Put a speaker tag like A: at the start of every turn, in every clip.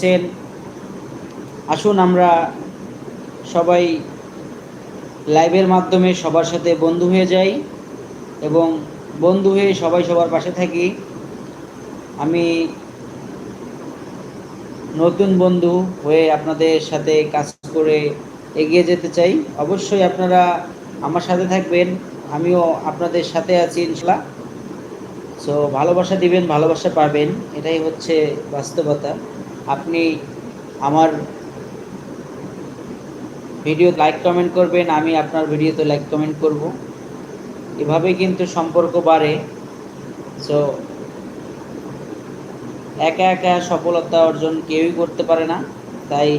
A: করছেন আসুন আমরা সবাই লাইভের মাধ্যমে সবার সাথে বন্ধু হয়ে যাই এবং বন্ধু হয়ে সবাই সবার পাশে থাকি। আমি নতুন বন্ধু হয়ে আপনাদের সাথে কাজ করে এগিয়ে যেতে চাই। অবশ্যই আপনারা আমার সাথে থাকবেন, আমিও আপনাদের সাথে আছি ইনশাল্লাহ। সো ভালোবাসা দিবেন, ভালোবাসা পাবেন, এটাই হচ্ছে বাস্তবতা। আপনি আমার ভিডিও লাইক কমেন্ট করবেন, আমি আপনার ভিডিওতে লাইক কমেন্ট করব। এভাবেই কিন্তু সম্পর্ক বাড়ে। সো একা একা সফলতা অর্জন কেউই করতে পারে না। তাই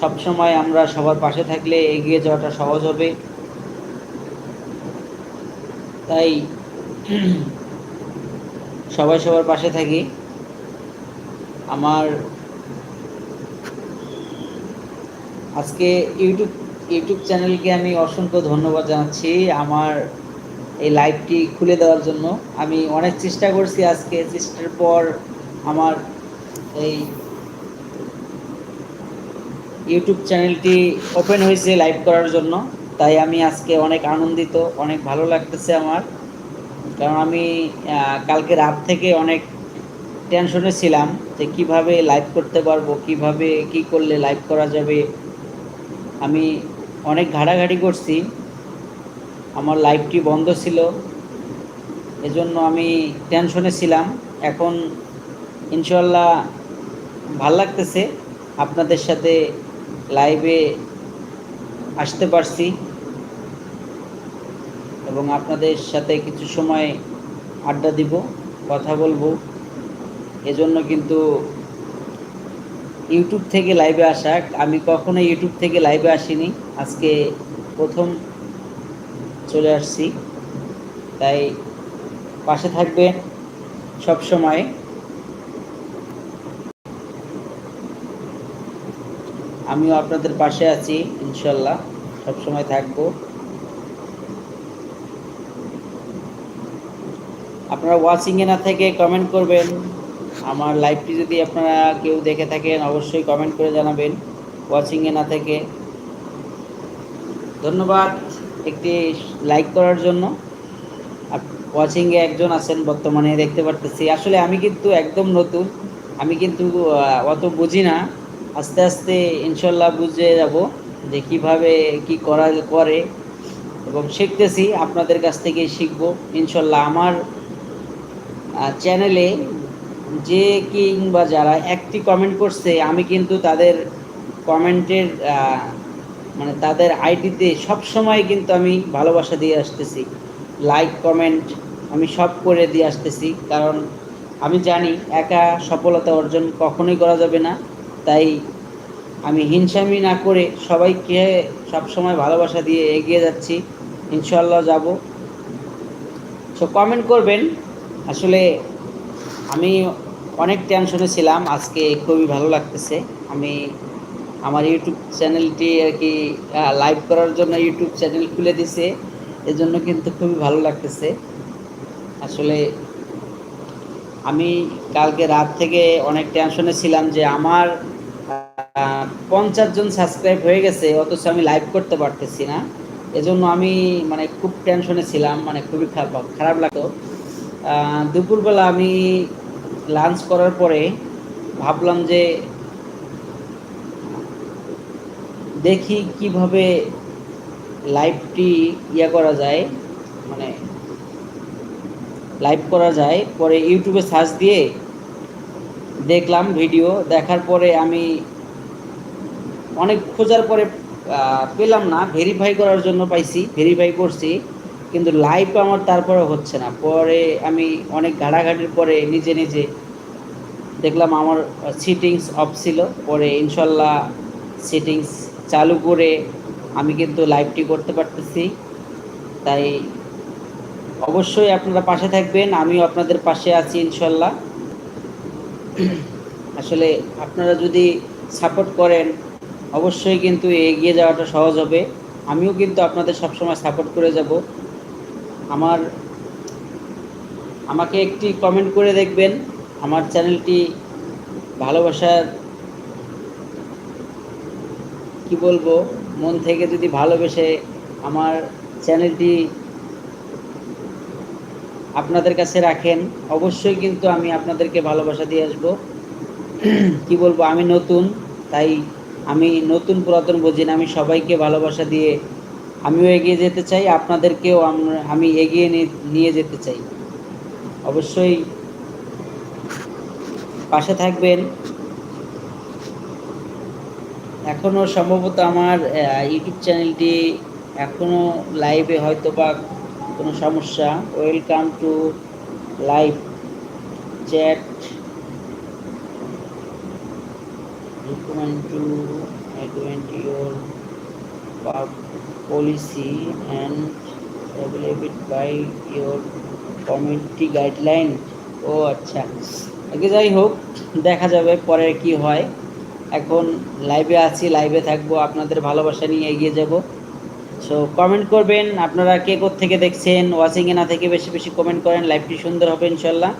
A: সবসময় আমরা সবার পাশে থাকলে এগিয়ে যাওয়াটা সহজ হবে। তাই সবাই সবার পাশে থাকি। আমার আজকে ইউটিউব ইউটিউব চ্যানেলকে আমি অসংখ্য ধন্যবাদ জানাচ্ছি আমার এই লাইভটি খুলে দেওয়ার জন্য। আমি অনেক চেষ্টা করছি আজকে, চেষ্টার পর আমার এই ইউটিউব চ্যানেলটি ওপেন হয়েছে লাইভ করার জন্য। তাই আমি আজকে অনেক আনন্দিত, অনেক ভালো লাগতেছে আমার। কারণ আমি কালকে রাত থেকে অনেক টেনশনে ছিলাম যে কীভাবে লাইভ করতে পারব, কীভাবে, কি করলে লাইভ করা যাবে। আমি অনেক ঘাটাঘাটি করছি। আমার লাইফটি বন্ধ ছিল। এজন্য আমি টেনশনে ছিলাম। এখন ইনশাল্লাহ ভালো লাগতেছে। আপনাদের সাথে লাইভে আসতে পারছি। এবং আপনাদের সাথে কিছু সময় আড্ডা দিব, কথা বলব। এজন্য কিন্তু ইউটিউব থেকে লাইভে আসা। আমি কখনো ইউটিউব থেকে লাইভে আসিনি। আজকে প্রথম চলে আসছি। তাই পাশে থাকবেন সব সময় আমিও আপনাদের পাশে আছি, ইনশাল্লাহ। সব সময় থাকব। আপনারা ওয়াচিংয়ে না থেকে কমেন্ট করবেন। আমার লাইভটি যদি আপনারা কেউ দেখে থাকেন, অবশ্যই কমেন্ট করে জানাবেন ওয়াচিংয়ে না থেকে। ধন্যবাদ একটি লাইক করার জন্য। ওয়াচিংয়ে একজন আছেন বর্তমানে, দেখতে পারতেছি। আসলে আমি কিন্তু একদম নতুন, আমি কিন্তু অত বুঝি না। আস্তে আস্তে ইনশাল্লাহ বুঝে যাব যে কীভাবে, কি করা করে এবং শিখতেছি। আপনাদের কাছ থেকে শিখব। ইনশাল্লাহ আমার চ্যানেলে যে কিংবা যারা একটি কমেন্ট করছে, আমি কিন্তু তাদের কমেন্টের মানে তাদের আইডিতে সব সময় কিন্তু আমি ভালোবাসা দিয়ে আসতেছি। লাইক কমেন্ট আমি সব করে দিয়ে আসতেছি। কারণ আমি জানি একা সফলতা অর্জন কখনোই করা যাবে না। তাই আমি হিংসামি না করে সবাইকে সবসময় ভালোবাসা দিয়ে এগিয়ে যাচ্ছি। ইনশাল্লাহ যাব। সো কমেন্ট করবেন। আসলে আমি অনেক টেনশনে ছিলাম, আজকে খুবই ভালো লাগতেছে। আমি আমার ইউটিউব চ্যানেলটি আর কি লাইভ করার জন্য ইউটিউব চ্যানেল খুলে দিছে এজন্য কিন্তু খুবই ভালো লাগতেছে। আসলে আমি কালকে রাত থেকে অনেক টেনশনে ছিলাম যে আমার পঞ্চাশ জন সাবস্ক্রাইব হয়ে গেছে, অথচ আমি লাইভ করতে পারতেছি না। এজন্য আমি মানে খুব টেনশনে ছিলাম মানে খুবই খারাপ খারাপ লাগতো। দুপুরবেলা আমি লাঞ্চ করার পরে ভাবলাম যে দেখি কীভাবে লাইভটি ইয়া করা যায় মানে লাইভ করা যায়। পরে ইউটিউবে সার্চ দিয়ে দেখলাম ভিডিও দেখার পরে আমি অনেক খোঁজার পরে পেলাম না। ভেরিফাই করার জন্য পাইছি। ভেরিফাই করছি। কিন্তু লাইভ আমার তারপরে হচ্ছে না। পরে আমি অনেক ঘাটাঘাটির পরে নিজে নিজে দেখলাম আমার সিটিংস অফ ছিল। পরে ইনশাল্লাহ সিটিংস চালু করে আমি কিন্তু লাইভটি করতে পারতেছি। তাই অবশ্যই আপনারা পাশে থাকবেন, আমিও আপনাদের পাশে আছি ইনশাল্লাহ। আসলে আপনারা যদি সাপোর্ট করেন, অবশ্যই কিন্তু এগিয়ে যাওয়াটা সহজ হবে। আমিও কিন্তু আপনাদের সবসময় সাপোর্ট করে যাব। আমার, আমাকে একটি কমেন্ট করে দেখবেন। আমার চ্যানেলটি ভালোবাসার, কি বলব, মন থেকে যদি ভালোবেসে আমার চ্যানেলটি আপনাদের কাছে রাখেন, অবশ্যই কিন্তু আমি আপনাদেরকে ভালোবাসা দিয়ে আসব। কি বলব, আমি নতুন, তাই আমি নতুন পুরাতন বুঝি না, আমি সবাইকে ভালোবাসা দিয়ে আমিও এগিয়ে যেতে চাই, আপনাদেরকেও আম- এগিয়ে নিয়ে যেতে চাই। অবশ্যই পাশে থাকবেন। এখনও সম্ভবত আমার ইউটিউব চ্যানেলটি এখনও লাইভে হয়তো বা কোনো সমস্যা। Welcome to live chat recommend to implement your policy and available by your community guideline ও আচ্ছা। আগে যাই হোক, দেখা যাবে পরে কি হয়। এখন লাইভে আছি, লাইভে থাকব, আপনাদের ভালোবাসা নিয়ে এগিয়ে যাব। সো কমেন্ট করবেন, আপনারা কে থেকে দেখছেন ওয়াচিং এ না থেকে বেশি বেশি কমেন্ট করেন লাইভটি সুন্দর হবে ইনশাল্লাহ।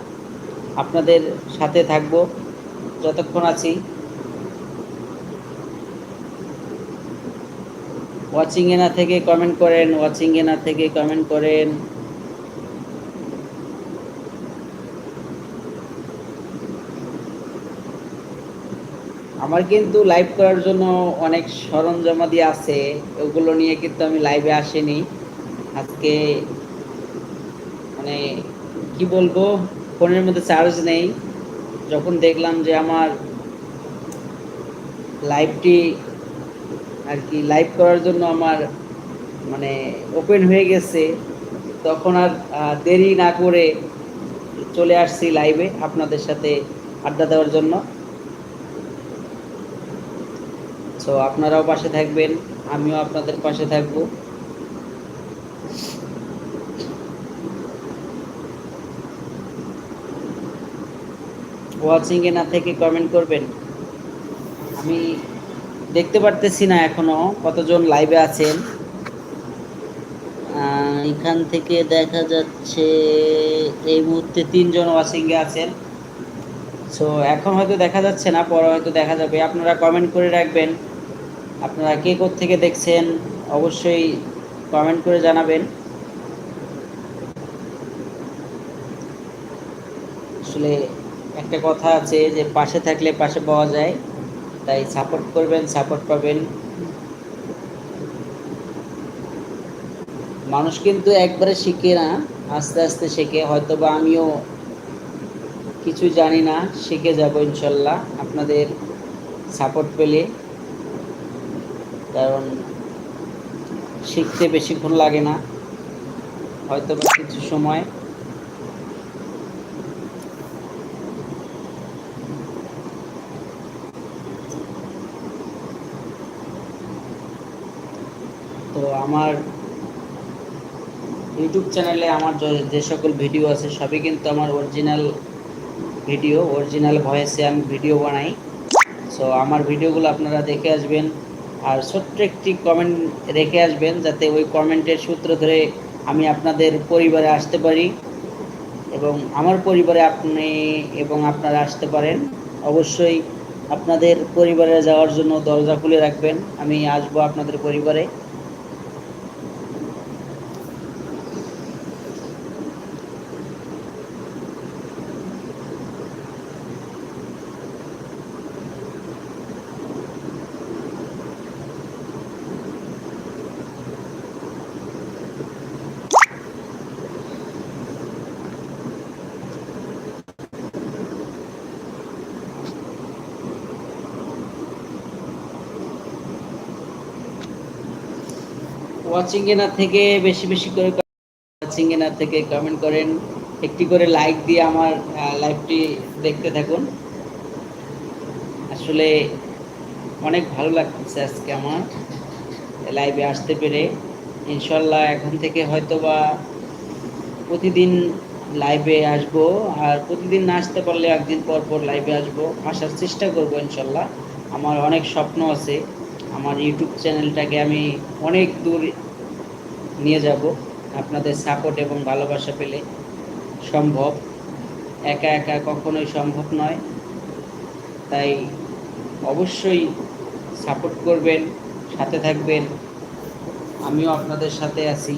A: আপনাদের সাথে থাকব, যতক্ষণ আছি। ওয়াচিং না থেকে কমেন্ট করেন ওয়াচিং না থেকে কমেন্ট করেন। আমার কিন্তু লাইভ করার জন্য অনেক সরঞ্জামাদি আছে, ওগুলো নিয়ে কিন্তু আমি লাইভে আসিনি। আজকে মানে কি বলব, ফোনের মধ্যে চার্জ নেই। যখন দেখলাম যে আমার লাইভটি আর কি লাইভ করার জন্য আমার মানে ওপেন হয়ে গেছে। তখন আর দেরি না করে চলে আসছি লাইভে আপনাদের সাথে আড্ডা দেওয়ার জন্য। সো আপনারাও পাশে থাকবেন, আমিও আপনাদের পাশে থাকব। ওয়াচিং এ না থেকে কমেন্ট করবেন। আমি দেখতে পারতেছি না এখনও কতজন লাইভে আছেন। এখান থেকে দেখা যাচ্ছে এই মুহূর্তে তিনজন ওয়াচিং এ আছেন। সো এখন হয়তো দেখা যাচ্ছে না, পরে হয়তো দেখা যাবে। আপনারা কমেন্ট করে রাখবেন। আপনারা কে থেকে দেখছেন, অবশ্যই কমেন্ট করে জানাবেন। আসলে একটা কথা আছে যে, পাশে থাকলে পাশে পাওয়া যায়। তাই সাপোর্ট করবেন সাপোর্ট পাবেন। মানুষ কিন্তু একবারে শিখে না, আস্তে আস্তে শেখে। হয়তো বা আমিও কিছু জানি না, শিখে যাব ইনশাল্লাহ আপনাদের সাপোর্ট পেলে। কারণ শিখতে বেশিক্ষণ লাগে না। হয়তো বা কিছু সময় আমার ইউটিউব চ্যানেলে আমার যে- সকল ভিডিও আছে, সবই কিন্তু আমার অরিজিনাল ভিডিও অরিজিনাল ভয়েসে আমি ভিডিও বানাই। সো আমার ভিডিওগুলো আপনারা দেখে আসবেন। আর ছোট্ট একটি কমেন্ট রেখে আসবেন, যাতে ওই কমেন্টের সূত্র ধরে আমি আপনাদের পরিবারে আসতে পারি। এবং আমার পরিবারে আপনি এবং আপনারা আসতে পারেন। অবশ্যই আপনাদের পরিবারে যাওয়ার জন্য দরজা খুলে রাখবেন। আমি আসব আপনাদের পরিবারে। ওয়াচিং না থেকে বেশি বেশি করে ওয়াচিং না থেকে কমেন্ট করেন। একটি করে লাইক দিয়ে আমার লাইভটি দেখতে থাকুন। আসলে অনেক ভালো লাগতেছে আজকে আমার লাইভে আসতে পেরে। ইনশাল্লাহ এখন থেকে হয়তো বা প্রতিদিন লাইভে আসব। আর প্রতিদিন না আসতে পারলে একদিন পর পর লাইভে আসব। আসার চেষ্টা করব ইনশাল্লাহ। আমার অনেক স্বপ্ন আছে। আমার ইউটিউব চ্যানেলটাকে আমি অনেক দূর নিয়ে যাব। আপনাদের সাপোর্ট এবং ভালোবাসা পেলে সম্ভব। একা একা কখনোই সম্ভব নয়। তাই অবশ্যই সাপোর্ট করবেন, সাথে থাকবেন। আমিও আপনাদের সাথে আছি।